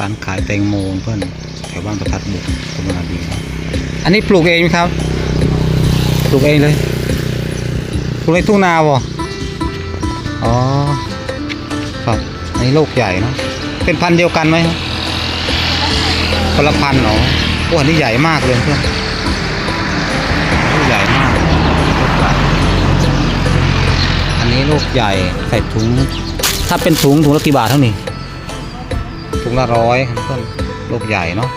ร้านขายแตงโมเพื่อนแถวบ้านประทัดบุกตำลนาดีอันนี้ปลูกเองไหมครับ ปลูกเองเลยปลูกในทุ่งนาบ่อ๋อครับอันนี้ลูกใหญ่เนอะเป็นพันเดียวกันไหมครับคนละพันเหรอโอ้อันนี้ใหญ่มากเลยเพื่อนใหญ่มากอันนี้ลูกใหญ่ใส่ถุง ถ้าเป็นถุงถุงละกี่บาทเท่านี้ ถุงละร้อยเพื่อนลูกใหญ่เนาะ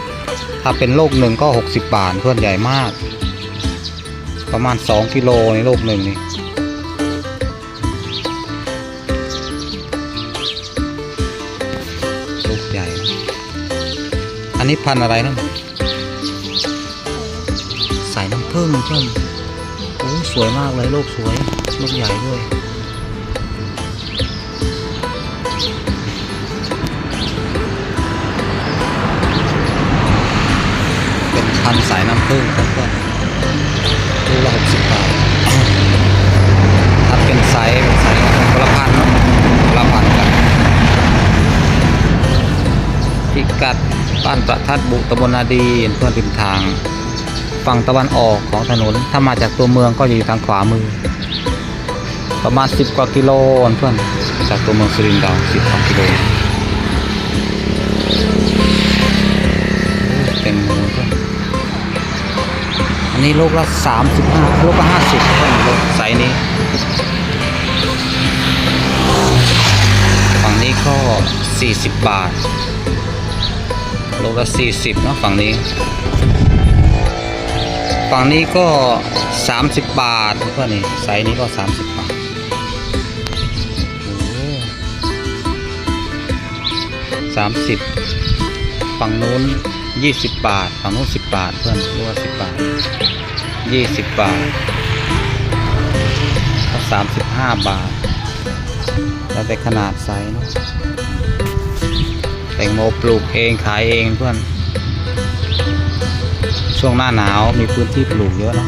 ถ้าเป็นลูกหนึ่งก็หกสิบบาทเพื่อนใหญ่มาก ประมาณสองกิโลในลูกหนึ่งนี่ลูกใหญ่ อันนี้พันอะไรนะสายน้ำผึ้งเพื่อนโอ้สวยมากเลยลูกสวยลูกใหญ่ด้วย พิกัดบ้านประทัดบุตำบลนาดีเพื่อนริมทาง ฝั่งตะวันออกของถนนถ้ามาจากตัวเมืองก็อยู่ทางขวามือ ประมาณ 10 กว่ากิโลเพื่อนจากตัวเมืองสุรินทร์เรา10กว่ากิโลเต็มมือเพื่อนอันนี้ลูกละ35ลูกละ50เพื่อนลูกไซนี้ฝั่งนี้ก็ 40 บาท โลละสี่สิบเนาะฝั่งนี้ ฝั่งนี้ก็สามสิบบาทเพื่อนนี่ไซส์นี้ก็สามสิบบาทสามสิบฝั่งนู้นยี่สิบบาท ฝั่งนู้นสิบบาทเพื่อนรู้ว่าสิบบาทยี่สิบบาทก็สามสิบห้าบาท แล้วแต่ขนาดไซส์เนาะ แตงโมปลูกเองขายเองเพื่อน ช่วงหน้าหนาวมีพื้นที่ปลูกเยอะนะ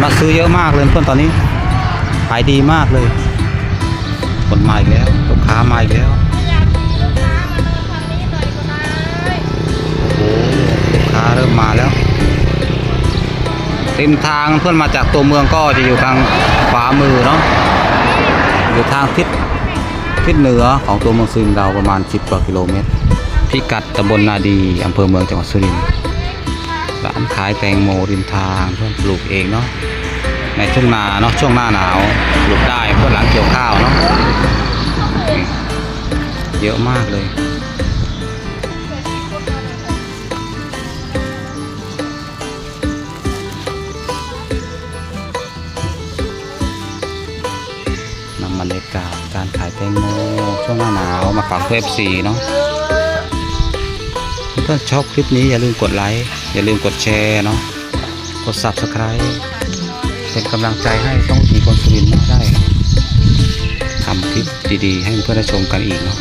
คนมาซื้อเยอะมากเลยเพื่อนตอนนี้ขายดีมากเลยคนมาอีกแล้วลูกค้ามาอีกแล้วโอ้ลูกค้าเริ่มมาแล้วริมทางเพื่อนมาจากตัวเมืองก็จะอยู่ทางขวามือเนาะอยู่ทางทิศทิศเหนือของตัวเมืองสุรินทร์เราประมาณ 10กว่ากิโลเมตรพิกัดตำบลนาดีอำเภอเมืองจังหวัดสุรินทร์ ร้านขายแตงโมริมทางเพื่อนปลูกเองเนาะในช่วงนาเนาะช่วงหน้าหนาวปลูกได้เพื่อหลังเกี่ยวข้าวเนาะเยอะมากเลยนำบรรยากาศการขายแตงโมช่วงหน้าหนาวมาฝากเพื่อนซีเนาะถ้าชอบคลิปนี้อย่าลืมกดไลค์ อย่าลืมกดแชร์เนาะกด subscribe เป็นกำลังใจให้ต้องมีคนสุรินทร์มาได้ทำคลิปดีๆ ให้เพื่อนได้ชมกันอีกเนาะ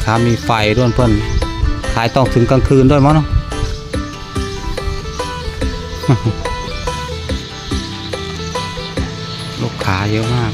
แม่ค้ามีไฟด้วยเพื่อนขายต้องถึงกลางคืนด้วยมั้งเนาะลูกค้าเยอะมาก